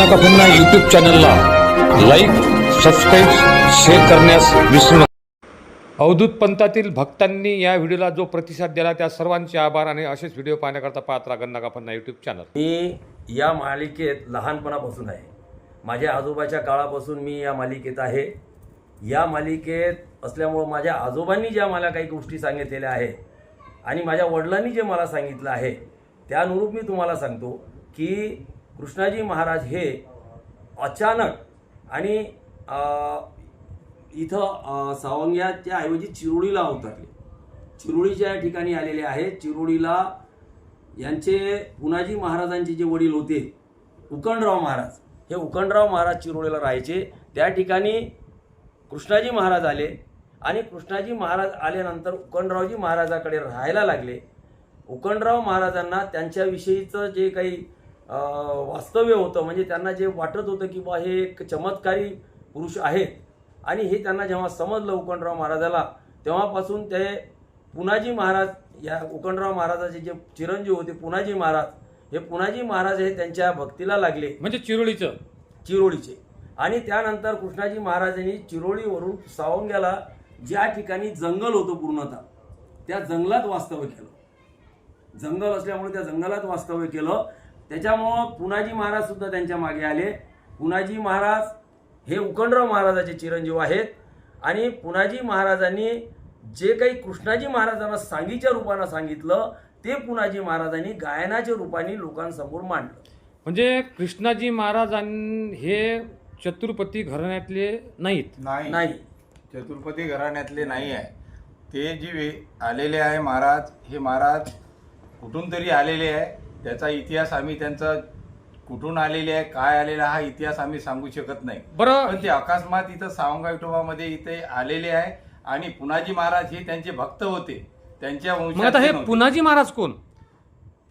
गन्ना का फिरना यूट्यूब चॅनलला लाईक सबस्क्राईब शेअर करण्यास विसरू नका. अवधूत पंथातील भक्तांनी या व्हिडिओला जो प्रतिसाद दिला त्या सर्वांचे आभार आणि असेच व्हिडिओ पाहण्याकरता पाहत राहा गन्ना का फिरना यूट्यूब चॅनल मी या मालिकेत लहानपणापासून आहे. माझ्या आजोबाच्या काळापासून मी या मालिकेत आहे. या मालिकेत असल्यामुळं माझ्या आजोबांनी ज्या मला काही गोष्टी सांगितलेल्या आहे आणि माझ्या वडिलांनी जे मला सांगितलं आहे त्यानुरूप मी तुम्हाला सांगतो की कृष्णाजी महाराज हे अचानक आणि इथं सावंग्याच्या ऐवजी चिरोळीला अवतरले चिरोळीच्या या ठिकाणी आलेले आहेत चिरोळीला यांचे पुनाजी महाराजांचे जे वडील होते उकंडराव महाराज हे उकंडराव महाराज चिरोळीला राहायचे. त्या ठिकाणी कृष्णाजी महाराज आले आणि कृष्णाजी महाराज आल्यानंतर उकंडरावजी महाराजाकडे राहायला लागले. उकंडराव महाराजांना त्यांच्याविषयीचं जे काही वास्तव्य होतं. म्हणजे त्यांना जे वाटत होतं की बा हे एक चमत्कारी पुरुष आहेत. आणि हे त्यांना जेव्हा समजलं उकणराव महाराजाला तेव्हापासून ते पुनाजी महाराज या उकणराव महाराजाचे जे चिरंजीव होते पुनाजी महाराज हे पुनाजी महाराज हे त्यांच्या भक्तीला लागले. म्हणजे चिरोळीचं. चिरोळीचे. आणि त्यानंतर कृष्णाजी महाराजांनी चिरोळीवरून सावंग्याला ज्या ठिकाणी जंगल होतं पूर्णतः त्या जंगलात वास्तव्य केलं. जंगल असल्यामुळे त्या जंगलात वास्तव्य केलं. त्याच्यामुळं पुनाजी महाराज सुद्धा त्यांच्या मागे आले. पुनाजी महाराज हे उकणराव महाराजाचे चिरंजीव आहेत. आणि पुनाजी महाराजांनी जे काही कृष्णाजी महाराजांना सांगीच्या रूपानं सांगितलं ते पुनाजी महाराजांनी गायनाच्या रूपाने लोकांसमोर मांडलं. म्हणजे कृष्णाजी महाराजां हे चतुर्पती घराण्यातले नाहीत. नाही. नाही. चतुर्पती घराण्यातले नाही आहे ते जे वे- आलेले आहे महाराज हे महाराज कुठून तरी आलेले आहे. त्याचा इतिहास आम्ही त्यांचा कुठून आलेले आहे काय आलेला हा इतिहास आम्ही सांगू शकत नाही. बरं. पण ते अकस्मात इथं सावंगा विठोबामध्ये इथे आलेले आहे आणि पुनाजी महाराज हे त्यांचे भक्त होते. त्यांच्या मग आता हे. पुनाजी महाराज कोण?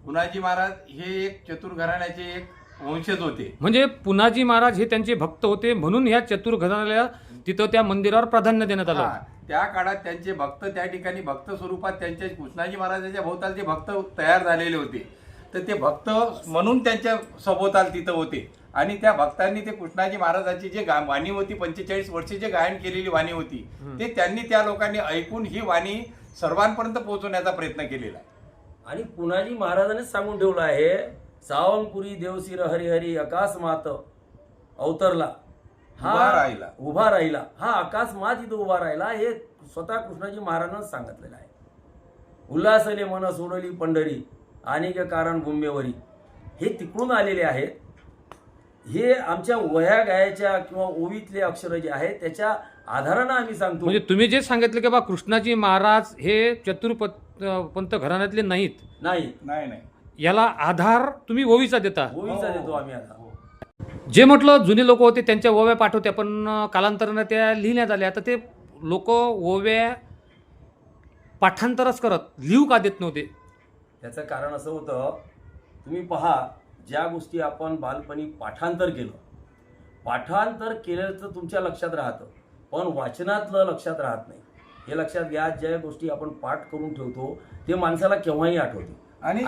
पुनाजी महाराज हे एक चतुर घराण्याचे एक वंशज होते. म्हणजे पुनाजी महाराज हे त्यांचे भक्त होते म्हणून ह्या चतुर घराण्याला तिथं त्या मंदिरावर प्राधान्य देण्यात आलं. हा, त्या काळात त्यांचे भक्त त्या ठिकाणी भक्त स्वरूपात त्यांचे कृष्णाजी महाराजांच्या भोवतालचे भक्त तयार झालेले होते. तर ते भक्त म्हणून त्यांच्या सभोवताल तिथं होते. आणि त्या भक्तांनी ते कृष्णाजी महाराजांची जे वाणी होती पंचेचाळीस वर्षे जे गायन केलेली वाणी होती ते त्यांनी त्या लोकांनी ऐकून ही वाणी सर्वांपर्यंत पोहोचवण्याचा प्रयत्न केलेला. आहे आणि पुनाजी महाराजांनीच सांगून ठेवलं आहे सावंगपुरी देवसिर हरिहरी आकाश मात अवतरला. उभा राहिला. उभा राहिला. हा आकाश मात इथं उभा राहिला. हे स्वतः कृष्णाजी महाराजांनाच सांगितलेलं आहे. उल्हासले मन सोडली पंढरी अनेक कारण भूम्यवरी हे तिकडून आलेले आहेत. हे आमच्या वह्या गायच्या किंवा ओवीतले अक्षर जे आहेत त्याच्या आधारानं आम्ही सांगतो. म्हणजे तुम्ही जे सांगितलं की बा कृष्णाजी महाराज हे चतुर्पत पंत घराण्यातले नाहीत. नाही. नाही नाही. याला आधार तुम्ही ओवीचा देता. ओवीचा हो, देतो आम्ही आता. जे म्हटलं जुने लोक होते त्यांच्या ओव्या पाठवत्या पण कालांतराने त्या लिहिण्यात आल्या. तर ते लोक ओव्या पाठांतरच करत लिहू का देत नव्हते? त्याचं कारण असं होतं तुम्ही पहा ज्या गोष्टी आपण बालपणी पाठांतर केलं पाठांतर केलं तर तुमच्या लक्षात राहतं पण वाचनातलं लक्षात राहत नाही. हे लक्षात घ्या ज्या गोष्टी आपण पाठ करून ठेवतो ते माणसाला केव्हाही आठवते आणि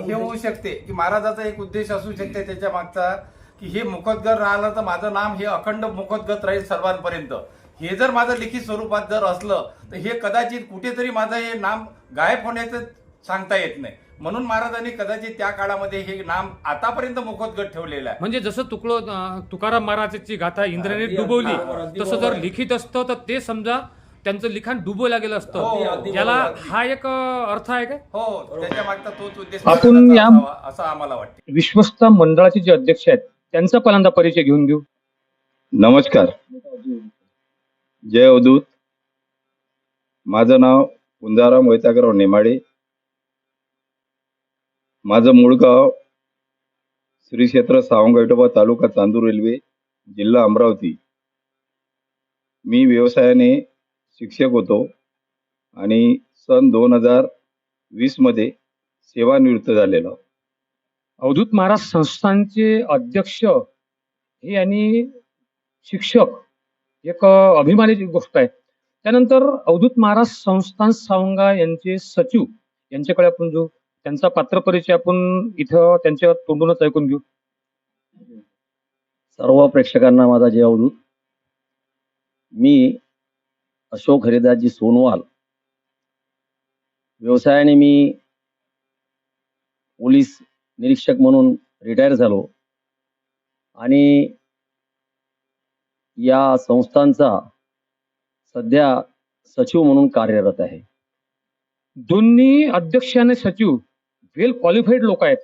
हे होऊ शकते की महाराजाचा एक उद्देश असू शकते त्याच्या मागचा की हे मुखोद्गत राहिलं तर माझं नाम हे अखंड मुखोद्गत राहील सर्वांपर्यंत. हे जर माझं लिखित स्वरूपात जर असलं तर हे कदाचित कुठेतरी माझं हे नाम गायब होण्याचं सांगता येत नाही. म्हणून महाराजांनी कदाचित त्या काळामध्ये हे नाम आतापर्यंत मुखोद्गत ठेवलेलं आहे. म्हणजे जसं तुकलो अं, तुकाराम महाराजांची गाथा इंद्राने डुबवली तसं जर. लिखित असतं तर ते समजा त्यांचं लिखाण डुबवलं गेलं हो, असतं अगदी याला. हा एक अर्थ आहे का हो त्याच्या मागचा तोच उद्देश आपण या- असं आम्हाला वाटते. विश्वस्त मंडळाचे जे अध्यक्ष आहेत त्यांचा पहिल्यांदा परिचय घेऊन घेऊ. नमस्कार. जय अवधूत. माझं नाव कुंजाराम वैतागराव नेमाडे. माझं मूळ गाव श्री क्षेत्र सावंगविठोबा तालुका चांदूर रेल्वे जिल्हा अमरावती. मी व्यवसायाने शिक्षक होतो आणि सन दोन हजार वीसमध्ये सेवानिवृत्त झालेलो. अवधूत महाराज संस्थानचे अध्यक्ष हे आणि शिक्षक एक अभिमानाची गोष्ट आहे. त्यानंतर अवधूत महाराज संस्थान सावंगा यांचे सचिव यांच्याकडे आपण जो त्यांचा पात्र परिचय आपण इथं त्यांच्या तोंडूनच ऐकून घेऊ. सर्व प्रेक्षकांना माझा जय अवधूत मी अशोक हरिदासजी सोनवाल. व्यवसायाने मी पोलीस निरीक्षक म्हणून रिटायर झालो. आणि या संस्थांचा सध्या सचिव म्हणून कार्यरत आहे. दोन्ही अध्यक्ष आणि सचिव. वेल क्वालिफाईड लोक आहेत.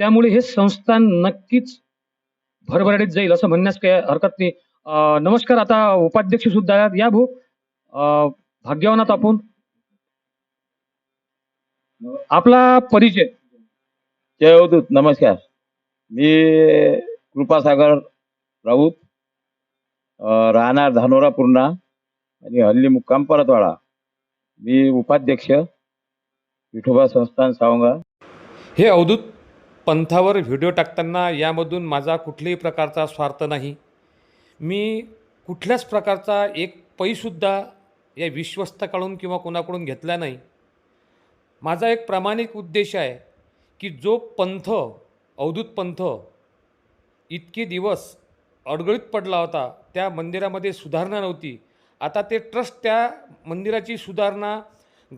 त्यामुळे हे संस्थान नक्कीच भरभराटीत जाईल असं म्हणण्यास काही हरकत नाही. नमस्कार आता उपाध्यक्ष सुद्धा आहेत. या भाऊ भाग्यवानात आपण. आपला परिचय. जय अवधूत नमस्कार. मी कृपासागर राऊत राहणार धानोरा पूर्णा आणि हल्ली मुक्काम परतवाडा. मी उपाध्यक्ष. विठोबा संस्थान सावंगा. हे अवधूत पंथावर व्हिडिओ टाकताना यामधून माझा कुठल्याही प्रकारचा स्वार्थ नाही. मी कुठल्याच प्रकारचा एक पैसुद्धा या विश्वस्ताकडून किंवा कोणाकडून घेतला नाही. माझा एक प्रामाणिक उद्देश आहे की जो पंथ अवधूत पंथ इतके दिवस अडगळीत पडला होता त्या मंदिरामध्ये सुधारणा नव्हती. आता ते ट्रस्ट त्या मंदिराची सुधारणा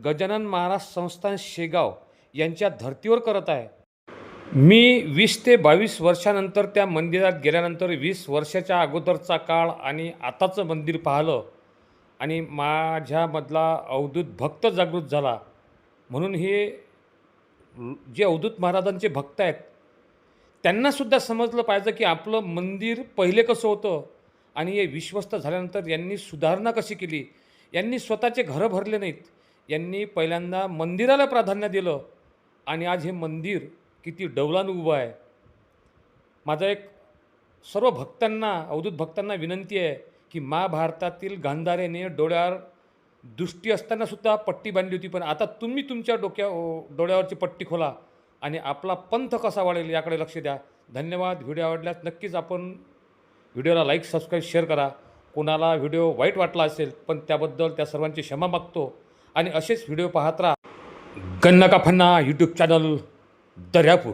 गजानन महाराज संस्थान शेगाव यांच्या धर्तीवर करत आहे. मी वीस ते बावीस वर्षानंतर त्या मंदिरात गेल्यानंतर वीस वर्षाच्या अगोदरचा काळ आणि आताचं मंदिर पाहिलं आणि माझ्यामधला अवधूत भक्त जागृत झाला. म्हणून हे जे अवधूत महाराजांचे भक्त आहेत त्यांनासुद्धा समजलं पाहिजे की आपलं मंदिर पहिले कसं होतं आणि हे विश्वस्त झाल्यानंतर यांनी सुधारणा कशी केली. यांनी स्वतःचे घरं भरले नाहीत. यांनी पहिल्यांदा मंदिराला प्राधान्य दिलं आणि आज हे मंदिर किती डौलानं उभं आहे. माझा एक सर्व भक्तांना अवधूत भक्तांना विनंती आहे की महाभारतातील गांधारेने डोळ्यावर दृष्टी असतानासुद्धा पट्टी बांधली होती पण आता तुम्ही तुमच्या डोक्या डोळ्यावरची पट्टी खोला आणि आपला पंथ कसा वाढेल याकडे लक्ष द्या. धन्यवाद. व्हिडिओ आवडल्यास नक्कीच आपण व्हिडिओला लाईक सबस्क्राईब शेअर करा. कोणाला व्हिडिओ वाईट वाटला असेल पण त्याबद्दल त्या सर्वांची क्षमा मागतो. आणि असेच व्हिडिओ पाहत राहा. गन्ना का फन्ना यूट्यूब चॅनल दर्यापूर.